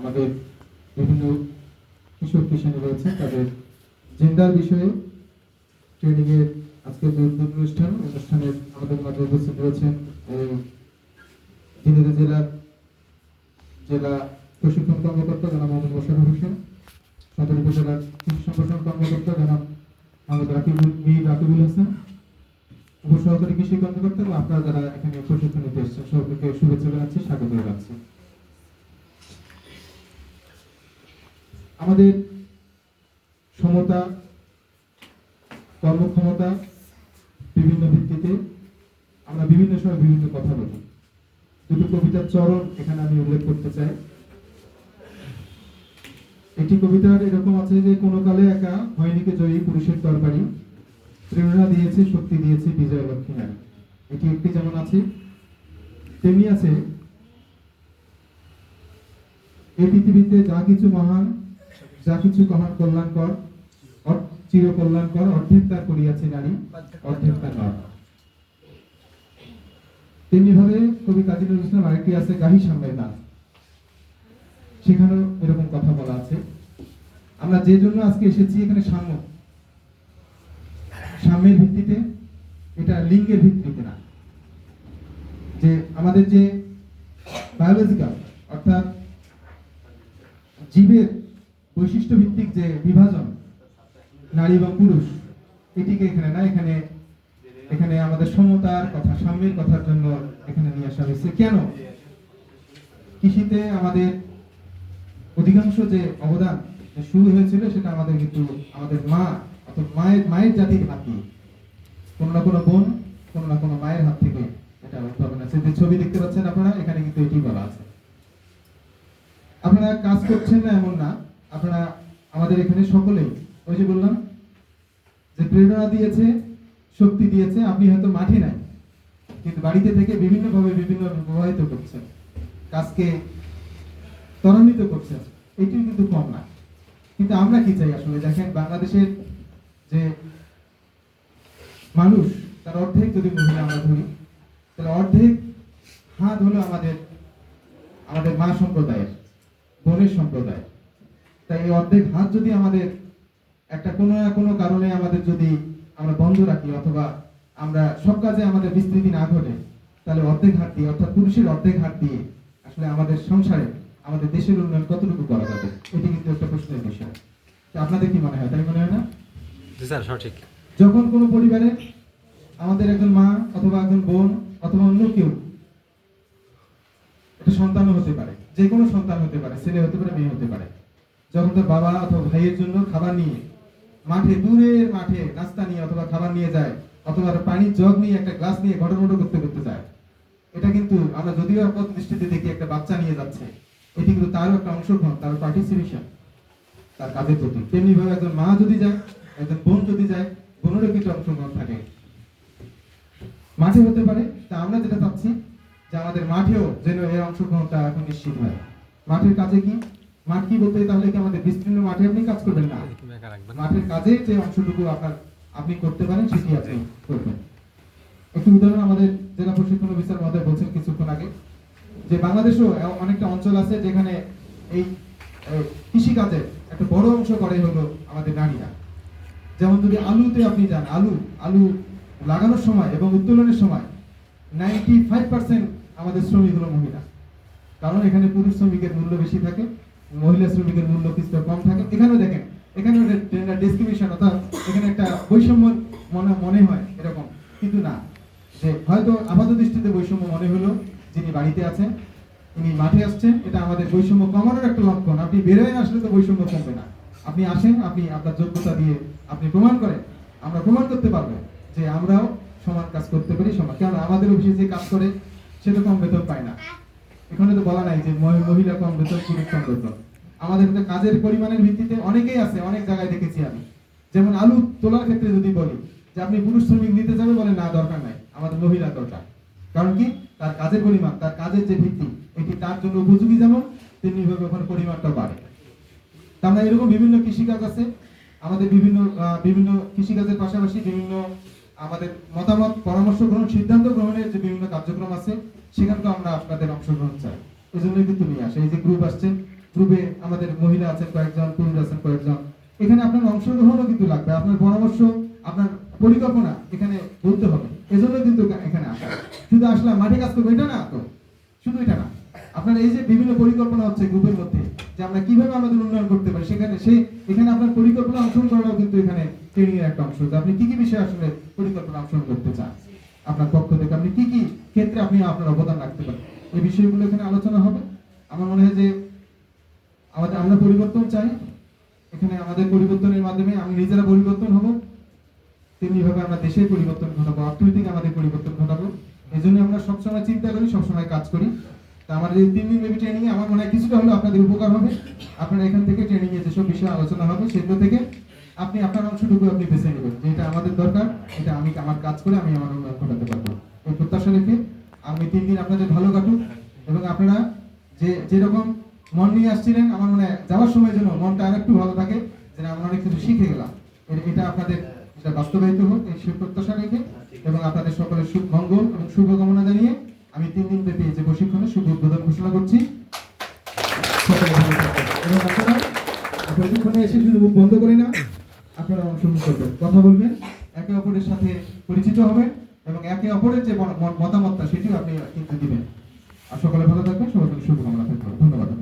আমাদের বিভিন্ন কিশোর কিশোরী রয়েছে, তাদের জেন্ডার বিষয়ে ট্রেনিং এর আজকে যে উদ্যোগ অনুষ্ঠান অনুষ্ঠানের আমাদের মাঝে উপস্থিত রয়েছেন ঝিনাইদহ জেলার জেলা প্রশিক্ষণ কর্মকর্তা জনাব মোহাম্মদ মোশারফ হোসেন, সদর উপজেলার কৃষি সম্প্রসারণ কর্মকর্তা জনাব মোহাম্মদ রাকিবুল, মীর রাকিবুল হাসান, উপসহকারী কৃষি কর্মকর্তা এবং আপনারা যারা এখানে প্রশিক্ষণ নিতে এসেছেন, সবাইকে শুভেচ্ছা জানাচ্ছি, স্বাগত জানাচ্ছি। আমাদের সমতা, কর্মক্ষমতা বিভিন্ন ভিত্তিতে আমরা বিভিন্ন সময় বিভিন্ন কথা বলি। দুটো কবিতার চরণ এখানে আমি উল্লেখ করতে চাই। একটি কবিতার এরকম আছে যে, কোনো কালে একা হয়নিকে জয়ী পুরুষের তরবারি প্রেরণা দিয়েছে, শক্তি দিয়েছে বিজয় লক্ষ্মী নারী এটি একটি যেমন আছে, তেমনি আছে। এই পৃথিবীতে যা কিছু মহান যা কিছু কহান কল্যাণকর চির কল্যাণকর অর্ধেক তার করিয়াছে নারী, অর্ধেক তার নর। তেমনি ভাবে কবি কাজী নজরুল ইসলাম আরেকটি আছে, গাহি সামনের নাচ সেখানেও এরকম কথা বলা আছে। আমরা যে জন্য আজকে এসেছি এখানে সাম্য। সাম্যের ভিত্তিতে এটা লিঙ্গের ভিত্তিতে না। যে আমাদের যে বায়োলজিক্যাল অর্থাৎ জীবের বৈশিষ্ট্য ভিত্তিক যে বিভাজন, নারী এবং পুরুষ, এটিকে এখানে না, এখানে এখানে আমাদের সমতার কথা, সাম্যের কথার জন্য এখানে নিয়ে আসা হয়েছে। কেন? কৃষিতে আমাদের অধিকাংশ যে অবদান শুরু হয়েছিল, সেটা আমাদের কিন্তু আমাদের মা, অর্থাৎ মায়ের মায়ের জাতির হাত দিয়ে। কোনো না কোনো বোন, কোনো না কোনো মায়ের হাত থেকে এটা উদ্ভাবন আছে যে ছবি দেখতে পাচ্ছেন আপনারা, এখানে কিন্তু এটি বলা আছে। আপনারা কাজ করছেন না এমন না আপনারা আমাদের এখানে সকলেই ওই যে বললাম যে প্রেরণা দিয়েছে, শক্তি দিয়েছে, আপনি হয়তো মাঠে নাই, কিন্তু বাড়িতে থেকে বিভিন্ন ভাবে বিভিন্ন প্রবাহিত করছেন, কাজকে ত্বরান্বিত করছেন, এটিও কিন্তু কম না। কিন্তু আমরা কি চাই আসলে? দেখেন বাংলাদেশের যে মানুষ, তার অর্ধেক যদি মহিলা আমরা ধরি, তাহলে অর্ধেক হাত হলো আমাদের আমাদের মা সম্প্রদায়ের, বোনের সম্প্রদায় তাই এই অর্ধেক হাত যদি আমাদের একটা কোনো না কোনো কারণে আমাদের যদি আমরা বন্ধ রাখি অথবা আমরা সব কাজে আমাদের বিস্তৃতি না ঘটে তাহলে অর্ধেক হাত দিয়ে অর্থাৎ পুরুষের অর্ধেক হাত দিয়ে আসলে আমাদের সংসারে আমাদের দেশের উন্নয়ন কতটুকু করা যাবে? এটি কিন্তু একটা প্রশ্নের বিষয়। তো আপনাদের কি মনে হয় তাই মনে হয় না? স্যার সঠিক। যখন কোনো পরিবারে আমাদের একজন মা অথবা একজন বোন অথবা অন্য কেউ একটা সন্তানও হতে পারে যে কোনো সন্তান হতে পারে ছেলে হতে পারে মেয়ে হতে পারে যখন তার বাবা অথবা ভাইয়ের জন্য খাবার নিয়ে মাঠে, দূরের মাঠে নাস্তা নিয়ে অথবা খাবার নিয়ে যায়, অথবা পানির জগ নিয়ে একটা গ্লাস নিয়ে ঘটমটো করতে করতে যায়। এটা কিন্তু আমরা যদিও আপদ দৃষ্টিতে দেখি একটা বাচ্চা নিয়ে যাচ্ছে, এটি কিন্তু তারও একটা অংশগ্রহণ তার পার্টিসিপেশন তার কাজের প্রতি। তেমনি ভাবে একজন মা যদি যায়, একজন বোন যদি যায়, বোনেরও কিছু অংশগ্রহণ থাকে। মাঠে হতে পারে, তা আমরা যেটা চাচ্ছি যে আমাদের মাঠেও যেন এর অংশগ্রহণটা এখন নিশ্চিত হয়। মাঠের কাজে কি? মাঠ কি বলতে তাহলে কি আমাদের বিস্তীর্ণ মাঠে আপনি কাজ করবেন না? রাখবেন। মাঠের কাজে যে অংশটুকু আপনার আপনি করতে পারেন সেটি আপনি করবেন। একটি উদাহরণ আমাদের জেলা প্রশিক্ষণ অফিসার মহোদয় বলছেন কিছুক্ষণ আগে যে বাংলাদেশেও অনেকটা অঞ্চল আছে যেখানে এই কৃষি কাজের একটা বড় অংশ করে হলো আমাদের নারীরা। যেমন যদি আলুতে আপনি যান আলু আলু লাগানোর সময় এবং উত্তোলনের সময় নাইনটি ফাইভ পার্সেন্ট আমাদের শ্রমিক হলো মহিলা। কারণ এখানে পুরুষ শ্রমিকের মূল্য বেশি থাকে। মহিলা শ্রমিকের মূল্য কিছুটা কম থাকে। এখানেও দেখেন এখানে ডিসক্রিমিনেশন অর্থাৎ এখানে একটা বৈষম্য মনে মনে হয় এরকম। কিন্তু না, যে হয়তো আপাত দৃষ্টিতে বৈষম্য মনে হলো যিনি বাড়িতে আছেন তিনি মাঠে আসছেন, এটা আমাদের বৈষম্য কমানোর একটা লক্ষণ। আপনি বেরোয় আসলে তো বৈষম্য কমবে না। আপনি আসেন, আপনি আপনার যোগ্যতা দিয়ে আপনি প্রমাণ করেন। আমরা প্রমাণ করতে পারব যে আমরাও সমান কাজ করতে পারি, সমান। কেন আমাদের অফিসে যে কাজ করে, সে তো কম বেতন পায় না। এখানে তো বলা নাই যে মহিলা কম বেতন, পুরুষ কম বেতন। আমাদের তো কাজের পরিমাণের ভিত্তিতে অনেকেই আছে, অনেক জায়গায় দেখেছি আমি। যেমন আলু তোলার ক্ষেত্রে যদি বলি, যে আপনি পুরুষ শ্রমিক নিতে যাবে বলে না, দরকার নাই। আমাদের মহিলা দরকার। কারণ কি? তার কাজের পরিমাণ, তার কাজের যে ভিত্তি, এটি তার জন্য উপযোগী যেমন, তেমনি ভাবে ওখানে পরিমাণটা বাড়ে। আমরা এরকম বিভিন্ন কৃষিকাজ আছে। আমাদের বিভিন্ন বিভিন্ন কৃষিকাজের পাশাপাশি বিভিন্ন আমাদের মতামত, পরামর্শ গ্রহণ, সিদ্ধান্ত গ্রহণের যে বিভিন্ন কার্যক্রম আছে, সেখানে তো আমরা আপনাদের অংশগ্রহণ চাই। এই জন্যই কিন্তু নিয়ে আসে। এই যে গ্রুপ আসছে আছেন কয়েকজন, পুরুষ আছেন কয়েকজন। এখানে আপনার অংশগ্রহণও কিন্তু লাগবে। আপনার পরামর্শ, আপনার পরিকল্পনা এখানে বলতে হবে। এজন্য কিন্তু এখানে আসা। শুধু আসলাম মাঠে কাজ করব, এটা না তো। শুধু এটা না। আপনার এই যে বিভিন্ন পরিকল্পনা হচ্ছে গ্রুপের মধ্যে, যে আমরা কীভাবে আমাদের উন্নয়ন করতে পারি, সেখানে সেই এখানে আপনার পরিকল্পনা অংশগ্রহণ করাও কিন্তু এখানে ট্রেনিং এর একটা অংশ। আপনি কি কি বিষয়ে আসলে পরিকল্পনা অংশগ্রহণ করতে চান? আপনার পক্ষ থেকে আপনি কি কি ক্ষেত্রে আপনি আপনার অবদান রাখতে পারেন? এই বিষয়গুলো এখানে আলোচনা হবে। আমার মনে হয় যে আমাদের আমরা পরিবর্তন চাই। এখানে আমাদের পরিবর্তনের মাধ্যমে আমি নিজেরা পরিবর্তন হব, তেমনি ভাবে আমরা দেশের পরিবর্তন ঘটাবো, অর্থনৈতিক আমাদের পরিবর্তন ঘটাবো। এই জন্য আমরা সবসময় চিন্তা করি, সবসময় কাজ করি। তা আমাদের তিন দিন বেবি ট্রেনিং আমার মনে হয় কিছুটা হলেও আপনাদের উপকার হবে। আপনারা এখান থেকে ট্রেনিং এ যেসব বিষয়ে আলোচনা হবে সেগুলো থেকে আপনি আপনার অংশটুকু আপনি বেছে নেবেন। যে এটা আমাদের দরকার, এটা আমি আমার কাজ করে আমি আমার উন্নয়ন ঘটাতে পারব। এই প্রত্যাশা রেখে আমি তিন দিন আপনাদের ভালো কাটুক এবং আপনারা যে যেরকম মন নিয়ে আসছিলেন, আমার মনে যাওয়ার সময় যেন মনটা আরেকটু ভালো থাকে, যেন আমরা অনেক কিছু শিখে গেলাম। এটা আপনাদের বাস্তবায়িত হোক, এই সুখ প্রত্যাশা রেখে, এবং আপনাদের সকলের সুখ, মঙ্গল এবং শুভকামনা জানিয়ে আমি তিন দিন ব্যাপী যে প্রশিক্ষণের শুভ উদ্বোধন ঘোষণা করছি। এবং প্রশিক্ষণে এসে শুধু বন্ধ করে না, আপনারা অংশগ্রহণ করবেন। কথা বলবেন, একে অপরের সাথে পরিচিত হবেন, এবং একে অপরের যে মতামতটা, সেটিও আপনি কিন্তু দিবেন। আর সকলে ভালো থাকবেন, সবার শুভকামনা থাকবে।